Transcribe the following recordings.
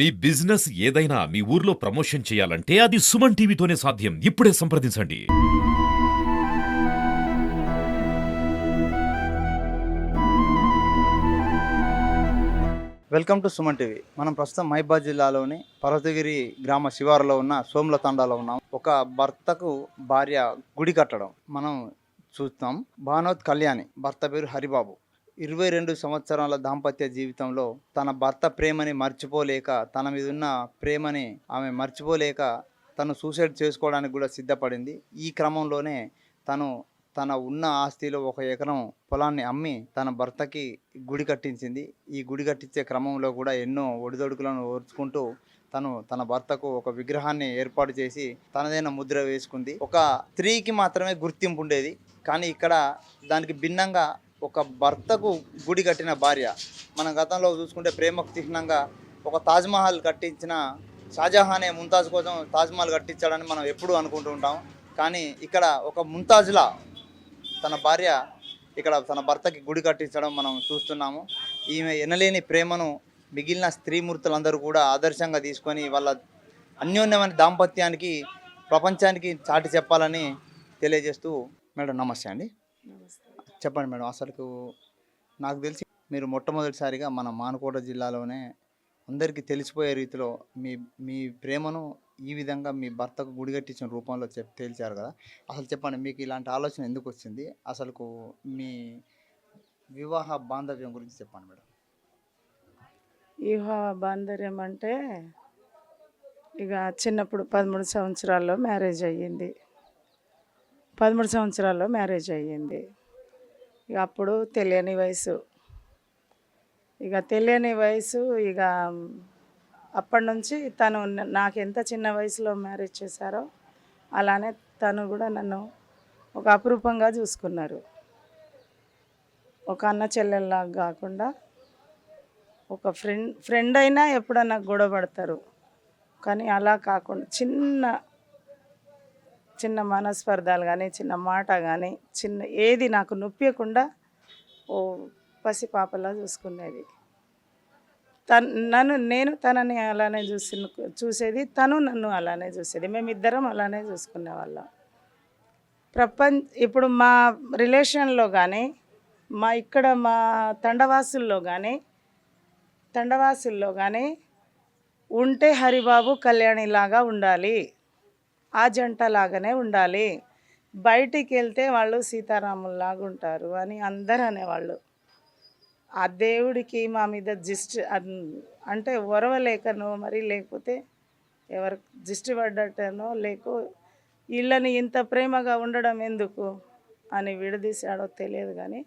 మీ business ఏదైనా మీ ఊర్లో promotion చేయాలంటే అది సుమన్ టీవీతోనే సాధ్యం. ఇప్పుడే సంప్రదించండి. Welcome to Suman TV. మనం ప్రస్తుతం మహిబాద్ జిల్లాలోని పర్వతగిరి గ్రామ శివారులో ఉన్న సోముల తండాలో ఉన్నాం. ఒక భర్తకు భార్య గుడి కట్టడం మనం చూస్తాం. భానోత్ కళ్యాణి భర్త పేరు హరిబాబు. ఇరవై రెండు సంవత్సరాల దాంపత్య జీవితంలో తన భర్త ప్రేమని మర్చిపోలేక తన మీద ఉన్న ప్రేమని ఆమె మర్చిపోలేక తను సూసైడ్ చేసుకోవడానికి కూడా సిద్ధపడింది. ఈ క్రమంలోనే తను తన ఉన్న ఆస్తిలో ఒక ఎకరం పొలాన్ని అమ్మి తన భర్తకి గుడి కట్టించింది. ఈ గుడి కట్టించే క్రమంలో కూడా ఎన్నో ఒడిదొడుకులను ఓర్చుకుంటూ తను తన భర్తకు ఒక విగ్రహాన్ని ఏర్పాటు చేసి తనదైన ముద్ర వేసుకుంది. ఒక స్త్రీకి మాత్రమే గుర్తింపు ఉండేది. కానీ ఇక్కడ దానికి భిన్నంగా ఒక భర్తకు గుడి కట్టిన భార్య. మన గతంలో చూసుకుంటే ప్రేమకు చిహ్నంగా ఒక తాజ్మహల్ కట్టించిన షాజహానే ముంతాజ్ కోసం తాజ్మహల్ కట్టించాడని మనం ఎప్పుడూ అనుకుంటూ ఉంటాం. కానీ ఇక్కడ ఒక ముంతాజ్లా తన భార్య ఇక్కడ తన భర్తకి గుడి కట్టించడం మనం చూస్తున్నాము. ఈమె ఎనలేని ప్రేమను మిగిలిన స్త్రీమూర్తులందరూ కూడా ఆదర్శంగా తీసుకొని వాళ్ళ అన్యోన్యమైన దాంపత్యానికి ప్రపంచానికి చాటి చెప్పాలని తెలియజేస్తూ మేడం నమస్తే అండి. నమస్తే. చెప్పండి మేడం అసలు నాకు తెలిసి మీరు మొట్టమొదటిసారిగా మన మానకోట జిల్లాలోనే అందరికీ తెలిసిపోయే రీతిలో మీ మీ ప్రేమను ఈ విధంగా మీ భర్తకు గుడి కట్టించిన రూపంలో చెప్ తేల్చారు కదా. అసలు చెప్పండి మీకు ఇలాంటి ఆలోచన ఎందుకు వచ్చింది? అసలుకు మీ వివాహ బాంధవ్యం గురించి చెప్పండి మేడం. వివాహ బాంధవ్యం అంటే ఇక చిన్నప్పుడు పదమూడు సంవత్సరాల్లో మ్యారేజ్ అయ్యింది. పదమూడు సంవత్సరాల్లో మ్యారేజ్ అయ్యింది. ఇక అప్పుడు తెలియని వయసు. ఇక తెలియని వయసు ఇక అప్పటి నుంచి తను నాకు ఎంత చిన్న వయసులో మ్యారేజ్ చేశారో అలానే తను కూడా నన్ను ఒక అపురూపంగా చూసుకున్నారు. ఒక అన్న చెల్లెల్లాగా కాకుండా ఒక ఫ్రెండ్ ఫ్రెండ్ అయినా ఎప్పుడన్నా గొడవ పడతారు. కానీ అలా కాకుండా చిన్న చిన్న మనస్పర్ధాలు కానీ చిన్న మాట కానీ చిన్న ఏది నాకు నొప్పియకుండా ఓ పసి పాపలా చూసుకునేది. తను నన్ను నేను తనని అలానే చూసి చూసేది తను నన్ను అలానే చూసేది. మేమిద్దరం అలానే చూసుకునేవాళ్ళం ప్రపంచ ఇప్పుడు మా రిలేషన్లో కానీ మా ఇక్కడ మా తండవాసుల్లో కానీ తండవాసుల్లో కానీ ఉంటే హరిబాబు కళ్యాణిలాగా ఉండాలి. ఆ జంట లాగానే ఉండాలి. బయటికి వెళ్తే వాళ్ళు సీతారాముల్లాగా ఉంటారు అని అందరు అనేవాళ్ళు. ఆ దేవుడికి మా మీద జిస్ట్ అంటే ఒరవలేకనో మరి లేకపోతే ఎవరు దిష్టి పడ్డట్టనో లేకో వీళ్ళని ఇంత ప్రేమగా ఉండడం ఎందుకు అని విడదీశాడో తెలియదు కానీ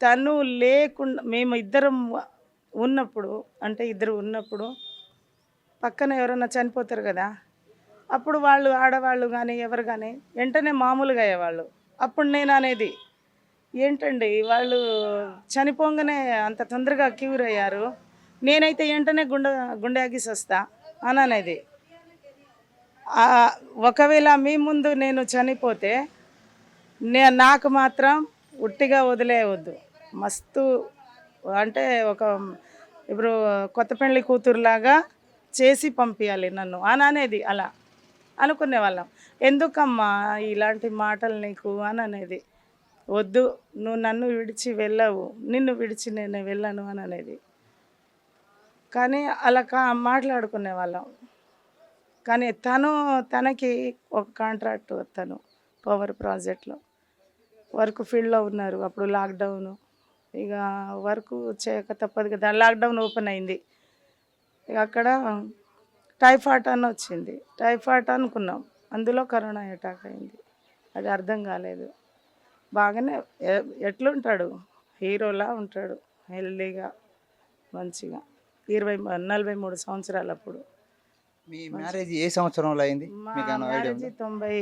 తను లేకుండా మేము ఇద్దరం ఉన్నప్పుడు అంటే ఇద్దరు ఉన్నప్పుడు పక్కన ఎవరైనా చనిపోతారు కదా అప్పుడు వాళ్ళు ఆడవాళ్ళు కానీ ఎవరు కానీ వెంటనే మామూలుగా అయ్యేవాళ్ళు. అప్పుడు నేను అనేది ఏంటండి వాళ్ళు చనిపోగానే అంత తొందరగా క్యూర్ అయ్యారు. నేనైతే వెంటనే గుండె గుండె ఆగిసి వస్తా అని అనేది. ఒకవేళ మీ ముందు నేను చనిపోతే నే నాకు మాత్రం ఉట్టిగా వదిలేయవద్దు మస్తు అంటే ఒక ఇప్పుడు కొత్త పెళ్ళి కూతురులాగా చేసి పంపించాలి నన్ను. అని అనేది అలా. అనుకునే వాళ్ళం. ఎందుకమ్మా ఇలాంటి మాటలు నీకు అని అనేది. వద్దు నువ్వు నన్ను విడిచి వెళ్ళవు. నిన్ను విడిచి నేను వెళ్ళను అని అనేది. కానీ అలా కా మాట్లాడుకునే వాళ్ళం. కానీ తను తనకి ఒక కాంట్రాక్ట్ తను పవర్ ప్రాజెక్ట్లో. వర్క్ ఫీల్డ్లో ఉన్నారు. అప్పుడు లాక్డౌన్. ఇక వర్క్ చేయక తప్పదు కదా. లాక్డౌన్ ఓపెన్ అయింది. ఇక అక్కడ టైఫాయిడ్ అని వచ్చింది. టైఫాయిడ్ అనుకున్నాం. అందులో కరోనా అటాక్ అయింది. అది అర్థం కాలేదు. బాగానే ఎట్లుంటాడు? హీరోలా ఉంటాడు. హెల్దీగా మంచిగా. ఇరవై నలభై మూడు సంవత్సరాలు అప్పుడు మీ మ్యారేజ్ ఏ సంవత్సరంలో అయింది? మ్యారేజ్ తొంభై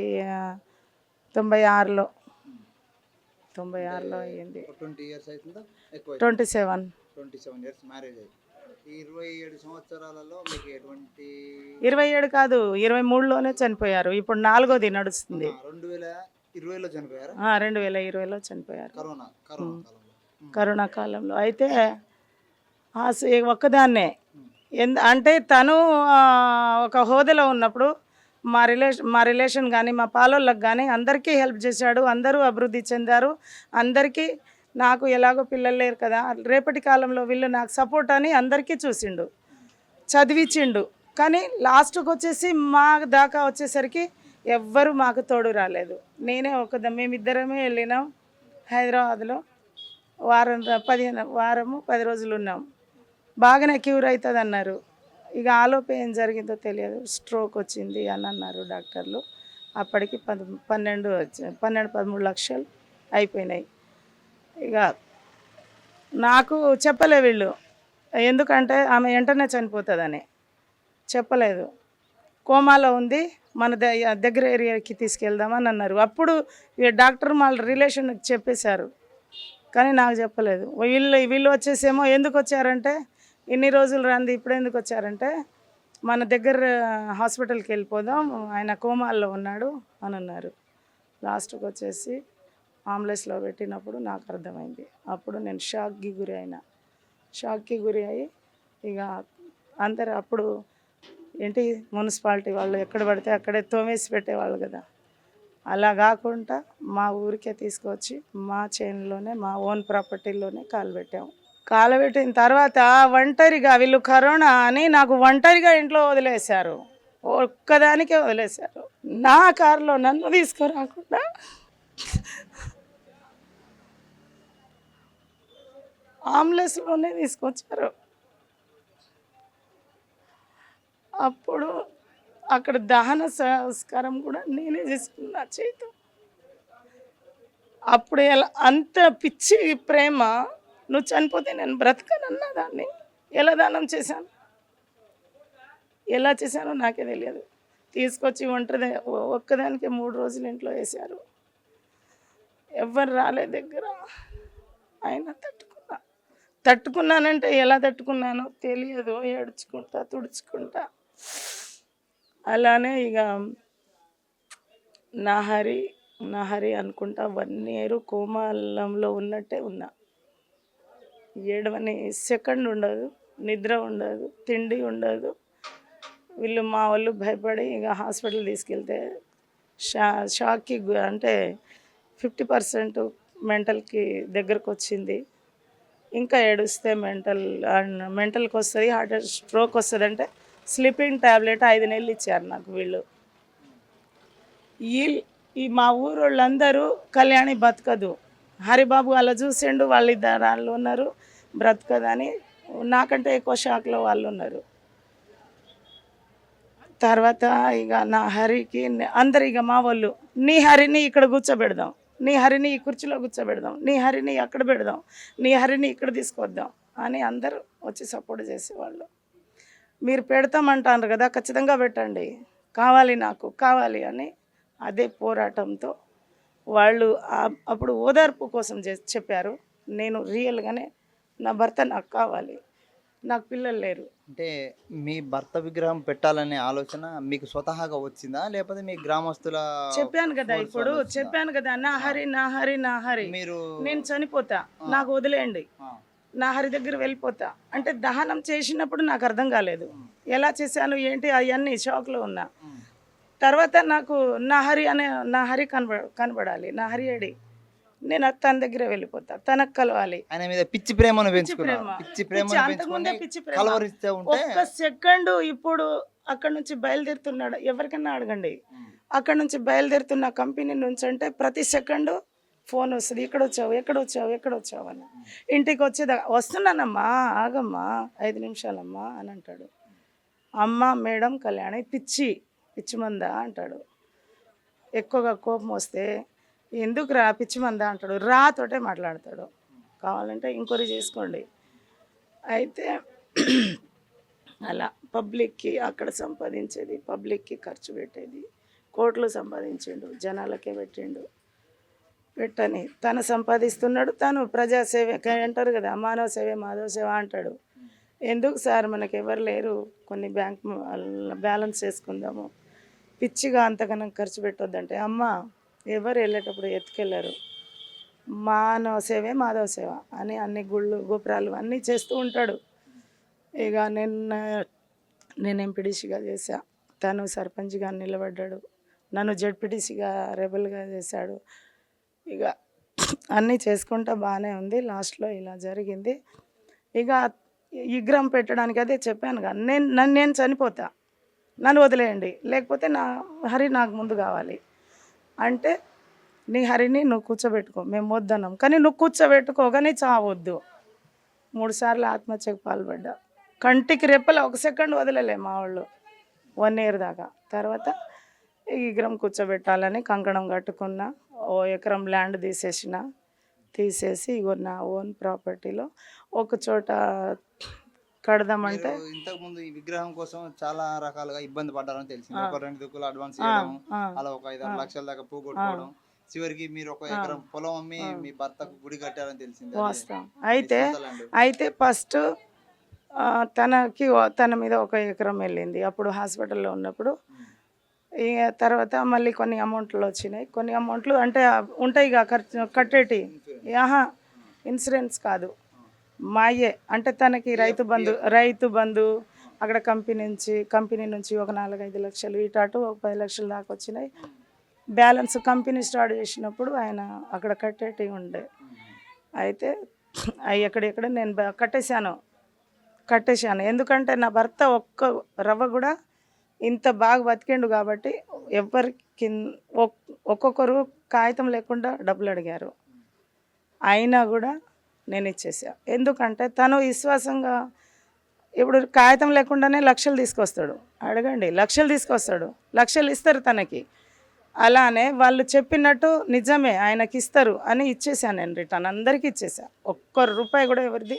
తొంభై ఆరులో. తొంభై ఆరులో అయ్యింది. ట్వంటీ ఇయర్స్ అవుతుందా twenty seven. Twenty seven years marriage అయ్యి ఈ ఇరవై ఏడు సంవత్సరాలలో మీకు ఎటువంటి ఇరవై ఏడు కాదు ఇరవై మూడులోనే చనిపోయారు. ఇప్పుడు నాలుగోది నడుస్తుంది. రెండు వేల ఇరవైలో చనిపోయారా? రెండు వేల ఇరవైలో చనిపోయారు. కరోనా కరోనా కాలంలో. కరోనా కాలంలో. అయితే ఒక్కదాన్నే. ఎందు అంటే తను ఒక హోదాలో ఉన్నప్పుడు మా రిలేషన్ మా రిలేషన్ కానీ మా పాలోళ్ళకి కానీ అందరికీ హెల్ప్ చేశాడు. అందరూ అభివృద్ధి చెందారు. అందరికీ నాకు ఎలాగో పిల్లలు లేరు కదా రేపటి కాలంలో వీళ్ళు నాకు సపోర్ట్ అని అందరికీ చూసిండు చదివించిండు కానీ లాస్ట్కి వచ్చేసి మా దాకా వచ్చేసరికి ఎవ్వరు మాకు తోడు రాలేదు. నేనే ఒక మేమిద్దరమే వెళ్ళినాం హైదరాబాద్లో. వారం పదిహేను వారము పది రోజులు ఉన్నాం. బాగానే క్యూర్ అవుతుంది అన్నారు ఇక ఆలోపు ఏం జరిగిందో తెలియదు. స్ట్రోక్ వచ్చింది అని అన్నారు డాక్టర్లు. అప్పటికి పద పన్నెండు పన్నెండు పదమూడు లక్షలు అయిపోయినాయి. ఇక నాకు చెప్పలే వీళ్ళు. ఎందుకంటే ఆమె వెంటనే చనిపోతుందని. చెప్పలేదు. కోమాలో ఉంది. మన ద- దగ్గర ఏరియాకి తీసుకెళ్దామని అన్నారు. అప్పుడు డాక్టర్ వాళ్ళ రిలేషన్ చెప్పేశారు. కానీ నాకు చెప్పలేదు. వీళ్ళు వీళ్ళు వచ్చేసేమో ఎందుకు వచ్చారంటే ఇన్ని రోజులు రంది ఇప్పుడు ఎందుకు వచ్చారంటే మన దగ్గర హాస్పిటల్కి వెళ్ళిపోదాం ఆయన కోమాల్లో ఉన్నాడు అని అన్నారు. లాస్ట్కి వచ్చేసి ఆంబులెన్స్లో పెట్టినప్పుడు నాకు అర్థమైంది. అప్పుడు నేను షాక్కి గురి అయినా. షాక్కి గురి అయ్యి ఇక అందరు అప్పుడు ఏంటి మున్సిపాలిటీ వాళ్ళు ఎక్కడ పడితే అక్కడే తోమేసి పెట్టేవాళ్ళు కదా. అలా కాకుండా మా ఊరికే తీసుకొచ్చి మా చైన్లోనే మా ఓన్ ప్రాపర్టీలోనే కాలు పెట్టాము. కాలు పెట్టిన తర్వాత ఒంటరిగా వీళ్ళు కరోనా అని నాకు ఒంటరిగా ఇంట్లో వదిలేశారు. ఒక్కదానికే వదిలేశారు. నా కారులో నన్ను తీసుకురాకుండా ఆంబులెన్స్లోనే తీసుకొచ్చారు. అప్పుడు అక్కడ దహన సంస్కారం కూడా నేనే చేసుకున్నా చేతు అప్పుడు ఎలా అంత పిచ్చి ప్రేమ నువ్వు చనిపోతే నేను బ్రతకనన్నా దాన్ని? ఎలా దానం చేశాను? ఎలా చేశానో నాకే తెలియదు. తీసుకొచ్చి ఒంటరి ఒక్కదానికి మూడు రోజులు ఇంట్లో వేశారు. ఎవ్వరు రాలే దగ్గర. ఆయన తట్టుకు తట్టుకున్నానంటే ఎలా తట్టుకున్నానో తెలియదు. ఏడ్చుకుంటా తుడుచుకుంటా. అలానే ఇక నా హరి అనుకుంటా వన్ ఇయర్ కోమాలంలో ఉన్నట్టే ఉన్నా. ఏడవని సెకండ్ ఉండదు నిద్ర ఉండదు తిండి ఉండదు. వీళ్ళు మా వాళ్ళు భయపడి ఇక హాస్పిటల్ తీసుకెళ్తే షా షాక్కి అంటే ఫిఫ్టీ పర్సెంట్ మెంటల్కి దగ్గరకు వచ్చింది ఇంకా ఏడుస్తే మెంటల్ మెంటల్కి వస్తుంది హార్ట్ స్ట్రోక్ వస్తుంది అంటే స్లీపింగ్ ట్యాబ్లెట్ ఐదు నెలలు ఇచ్చారు నాకు వీళ్ళు. ఈ ఈ మా ఊరు వాళ్ళందరూ కళ్యాణి బతకదు. హరిబాబు అలా చూసిండు వాళ్ళిద్దరు వాళ్ళు ఉన్నారు బ్రతకదని నాకంటే ఎక్కువ షాక్లో వాళ్ళు ఉన్నారు. తర్వాత ఇక నా హరికి అందరు ఇక మా వాళ్ళు నీ హరిని ఇక్కడ కూర్చోబెడదాం. నీ హరిని ఈ కుర్చీలో కూర్చోబెడదాం నీ హరిని అక్కడ పెడదాం నీ హరిని ఇక్కడ తీసుకొద్దాం అని అందరూ వచ్చి సపోర్ట్ చేసేవాళ్ళు. మీరు పెడతామంటారు కదా ఖచ్చితంగా పెట్టండి. కావాలి నాకు కావాలి అని అదే పోరాటంతో వాళ్ళు అప్పుడు ఓదార్పు కోసం చే- చెప్పారు. నేను రియల్గానే నా భర్త నాకు కావాలి నాకు పిల్లలు లేరు. అంటే మీ భర్త విగ్రహం పెట్టాలనే ఆలోచన మీకు స్వతహాగా వచ్చిందా? లేకపోతే మీ గ్రామస్తుల చెప్పాను కదా ఇప్పుడు? చెప్పాను కదా నా హరి నా హరి నా హరి. మీరు నేను చనిపోతా నాకు వదిలేయండి. నా హరి దగ్గర వెళ్ళిపోతా. అంటే దహనం చేసినప్పుడు నాకు అర్థం కాలేదు. ఎలా చేశాను ఏంటి అవన్నీ షాక్లో ఉన్నా. తర్వాత నాకు నా హరి అనే నా హరి కనబ కనబడాలి నా హరి అడి నేను తన దగ్గర వెళ్ళిపోతా తనకు కలవాలి. ఆయన మీద పిచ్చి ప్రేమను ప్రేమ. పిచ్చి పిచ్చి, అంతకుముందే పిచ్చి ప్రేమ. ఒక్క సెకండ్ ఇప్పుడు అక్కడ నుంచి బయలుదేరుతున్నాడు. ఎవరికైనా అడగండి. అక్కడ నుంచి బయలుదేరుతున్న కంపెనీ నుంచి అంటే ప్రతి సెకండ్ ఫోన్ వస్తుంది. ఇక్కడ వచ్చావు ఎక్కడ వచ్చావు ఎక్కడ వచ్చావు అని ఇంటికి వచ్చేదా వస్తున్నానమ్మా ఆగమ్మా ఐదు నిమిషాలమ్మా అని అంటాడు. అమ్మ మేడం కళ్యాణి పిచ్చి పిచ్చి మందా అంటాడు. ఎక్కువగా కోపం వస్తే ఎందుకు రా పిచ్చిమందా అంటాడు. రా తోటే మాట్లాడతాడు. కావాలంటే ఎంక్వైరీ చేసుకోండి. అయితే అలా పబ్లిక్కి అక్కడ సంపాదించేది పబ్లిక్కి ఖర్చు పెట్టేది కోట్లు సంపాదించిండు జనాలకే పెట్టిండు. పెట్టని తను సంపాదిస్తున్నాడు తను ప్రజాసేవ అంటారు కదా మానవ సేవ మాధవ సేవ అంటాడు. ఎందుకు సార్ మనకి ఎవరు లేరు? కొన్ని బ్యాంక్ బ్యాలెన్స్ చేసుకుందాము. పిచ్చిగా అంతకన్నా ఖర్చు పెట్టొద్దంటే అమ్మ ఎవరు వెళ్ళేటప్పుడు ఎత్తుకెళ్ళరు. మానవ సేవే మాధవ సేవ అని అన్ని గుళ్ళు గోపురాలు అన్నీ చేస్తూ ఉంటాడు. ఇక నిన్న నేను ఎంపీడీసీగా చేశా? తను సర్పంచ్గా నిలబడ్డాడు. నన్ను జడ్పీటీసీగా రెబల్గా చేశాడు. ఇక అన్నీ చేసుకుంటా బాగానే ఉంది. లాస్ట్లో ఇలా జరిగింది. ఇక విగ్రహం పెట్టడానికి అదే చెప్పాను కదా నేను నన్ను నేను చనిపోతా? నన్ను వదిలేయండి. లేకపోతే నా హరి నాకు ముందు కావాలి. అంటే నీ హరిని నువ్వు కూర్చోబెట్టుకో. మేము వద్దన్నాం. కానీ నువ్వు కూర్చోబెట్టుకోగానే చావద్దు మూడుసార్లు ఆత్మహత్యకు పాల్పడ్డా. కంటికి రెప్పలు ఒక సెకండ్ వదలలే మా వాళ్ళు. వన్ ఇయర్ దాకా. తర్వాత ఈ కూర్చోబెట్టాలని కంకణం కట్టుకున్న ఓ ఎకరం ల్యాండ్ తీసేసిన తీసేసి ఇగో నా ఓన్ ప్రాపర్టీలో ఒక చోట కడదామంటే ఇంతకు ముందు ఈ విగ్రహం కోసం చాలా రకాలుగా ఇబ్బంది పడ్డారని తెలిసింది. ఒక రెండు దుక్కులు అడ్వాన్స్ ఆ, అలా ఒక ఐదు ఆరు. లక్షల దాకా పోగొట్టుకోవడం చివరికి మీరు ఒక ఎకరం పొలం అమ్మి మీ భర్తకు గుడి కట్టారని తెలిసింది. వాస్తవం. అయితే. అయితే ఫస్ట్ తనకి తన మీద ఒక ఎకరం వెళ్ళింది. అప్పుడు హాస్పిటల్లో ఉన్నప్పుడు. ఇక తర్వాత మళ్ళీ కొన్ని అమౌంట్లు వచ్చినాయి. కొన్ని అమౌంట్లు అంటే ఉంటాయి ఖర్చు కట్టేటి. ఆహా ఇన్సూరెన్స్ కాదు. మాయే. అంటే తనకి రైతు బంధు రైతు బంధు అక్కడ కంపెనీ నుంచి కంపెనీ నుంచి ఒక నాలుగైదు లక్షలు ఇటు అటు ఒక పది లక్షల దాకా వచ్చినాయి. బ్యాలెన్స్ కంపెనీ స్టార్ట్ చేసినప్పుడు ఆయన అక్కడ కట్టేటి ఉండే. అయితే అవి ఎక్కడెక్కడ నేను కట్టేశాను. కట్టేశాను. ఎందుకంటే నా భర్త ఒక్క రవ్వ కూడా ఇంత బాగా బతికిండు కాబట్టి ఎవరికి ఒక్కొక్కరు కాగితం లేకుండా డబ్బులు అడిగారు. అయినా కూడా నేను ఇచ్చేసా ఎందుకంటే తను విశ్వాసంగా ఇప్పుడు కాగితం లేకుండానే లక్షలు తీసుకొస్తాడు. అడగండి లక్షలు తీసుకొస్తాడు. లక్షలు ఇస్తారు తనకి. అలానే వాళ్ళు చెప్పినట్టు నిజమే ఆయనకి ఇస్తారు అని ఇచ్చేసాను నేను రిటర్న్. అందరికీ ఇచ్చేసా. ఒక్క రూపాయి కూడా ఎవరిది?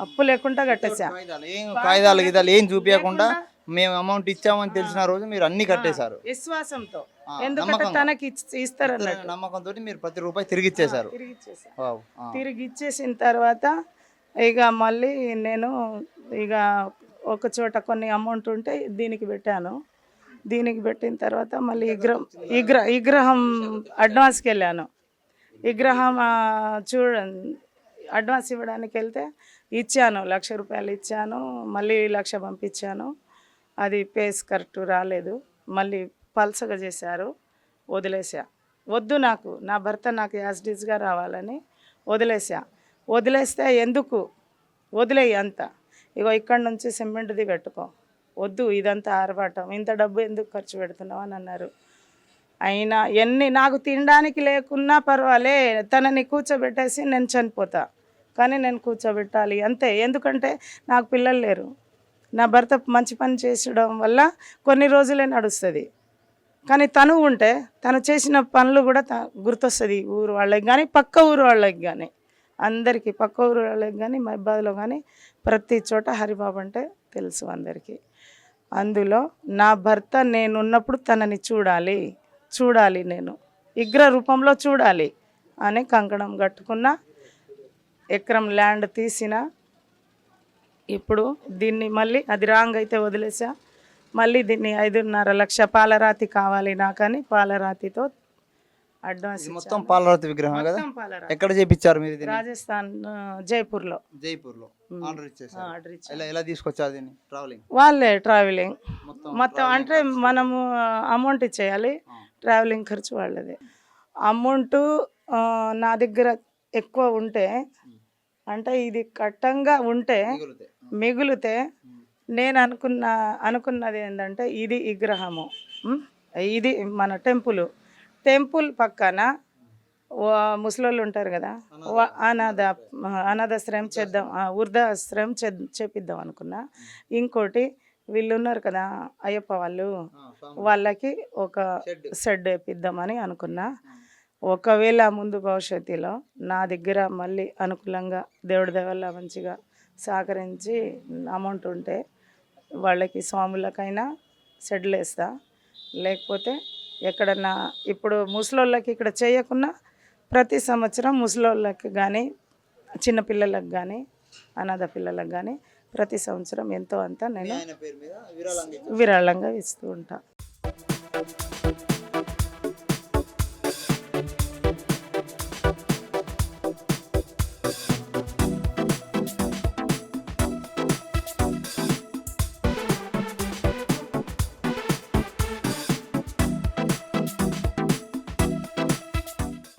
అప్పు లేకుండా కట్టేసా. కాగితాలు ఏం కాగితాలు గీతాలు ఏం చూపించకుండా మేము అమౌంట్ ఇచ్చామని తెలిసిన రోజు మీరు అన్ని కట్టేశారు. విశ్వాసంతో. ఎందుకంటే. తనకి ఇస్తారు నమ్మకంతో మీరు ప్రతి రూపాయి తిరిగి ఇచ్చేశారు తిరిగి ఇచ్చేసిన తర్వాత ఇక మళ్ళీ నేను ఇక ఒక చోట కొన్ని అమౌంట్ ఉంటే దీనికి పెట్టాను. దీనికి పెట్టిన తర్వాత మళ్ళీ విగ్రహం విగ్ర విగ్రహం అడ్వాన్స్కి వెళ్ళాను. విగ్రహం చూడ అడ్వాన్స్ ఇవ్వడానికి వెళ్తే ఇచ్చాను లక్ష రూపాయలు ఇచ్చాను మళ్ళీ లక్ష పంపించాను. అది పేస్ కరెక్ట్ రాలేదు. మళ్ళీ పల్సగా చేశారు. వదిలేసా. వద్దు నాకు. నా భర్త నాకు యాజ్డీజ్గా రావాలని వదిలేసా. వదిలేస్తే ఎందుకు? వదిలేయి అంత. ఇగో ఇక్కడ నుంచి సిమెంట్ది పెట్టుకో వద్దు ఇదంతా ఆర్భాటం. ఇంత డబ్బు ఎందుకు ఖర్చు పెడుతున్నావు అని అన్నారు. అయినా ఎన్ని నాకు తినడానికి లేకున్నా పర్వాలే. తనని కూర్చోబెట్టేసి నేను చనిపోతా. కానీ నేను కూర్చోబెట్టాలి. అంతే. ఎందుకంటే నాకు పిల్లలు లేరు. నా భర్త మంచి పని చేసడం వల్ల కొన్ని రోజులే నడుస్తుంది. కానీ తను ఉంటే తను చేసిన పనులు కూడా త- గుర్తొస్తుంది ఊరు వాళ్ళకి కానీ పక్క ఊరు వాళ్ళకి కానీ అందరికీ పక్క ఊరు వాళ్ళకి కానీ మహిబాద్లో కానీ ప్రతి చోట హరిబాబు అంటే తెలుసు అందరికీ. అందులో నా భర్త నేనున్నప్పుడు తనని చూడాలి చూడాలి నేను. విగ్రహ రూపంలో చూడాలి అని కంకణం కట్టుకున్న ఎకరం ల్యాండ్ తీసిన ఇప్పుడు దీన్ని మళ్ళీ అది రాంగ్ అయితే వదిలేసా. మళ్ళీ దీన్ని ఐదున్నర లక్ష పాలరాతి కావాలి నాకని పాలరాతితో అడ్వాన్స్ మొత్తం పాలరాతి విగ్రహం కదా? ఎక్కడ చేపించారు మీరు రాజస్థాన్ జైపూర్లో ఆర్డర్ ఇచ్చేసారు. ఆర్డర్ ఇచ్చారు ఎలా ఎలా తీసుకొచ్చారు దీన్ని? ట్రావెలింగ్? వాళ్ళే ట్రావెలింగ్. మొత్తం అంటే మనము అమౌంట్ ఇచ్చేయాలి. ట్రావెలింగ్ ఖర్చు వాళ్ళది. అమౌంట్ నా దగ్గర ఎక్కువ ఉంటే అంటే ఇది కట్టంగా ఉంటే. మిగులుతే నేను అనుకున్న అనుకున్నది ఏంటంటే ఇది విగ్రహము ఇది మన టెంపుల్. టెంపుల్ పక్కన ముసలోళ్ళు ఉంటారు కదా అనాథ. అనాథాశ్రయం చేద్దాం వృద్ధాశ్రయం చే- చేపిద్దాం అనుకున్నా. ఇంకోటి వీళ్ళు ఉన్నారు కదా అయ్యప్ప వాళ్ళు. వాళ్ళకి ఒక షెడ్. షెడ్ వేపిద్దామని అనుకున్నా. ఒకవేళ ముందు భవిష్యత్తులో నా దగ్గర మళ్ళీ అనుకూలంగా దేవుడి దేవల్ల మంచిగా సహకరించి అమౌంట్ ఉంటే వాళ్ళకి స్వాములకైనా షెడ్లు వేస్తా లేకపోతే ఎక్కడన్నా ఇప్పుడు ముసలోళ్ళకి ఇక్కడ చేయకున్నా ప్రతి సంవత్సరం ముసలోళ్ళకి కానీ చిన్నపిల్లలకు కానీ అనాథ పిల్లలకు కానీ ప్రతి సంవత్సరం ఎంతో అంత నేను విరాళంగా ఇస్తూ ఉంటా.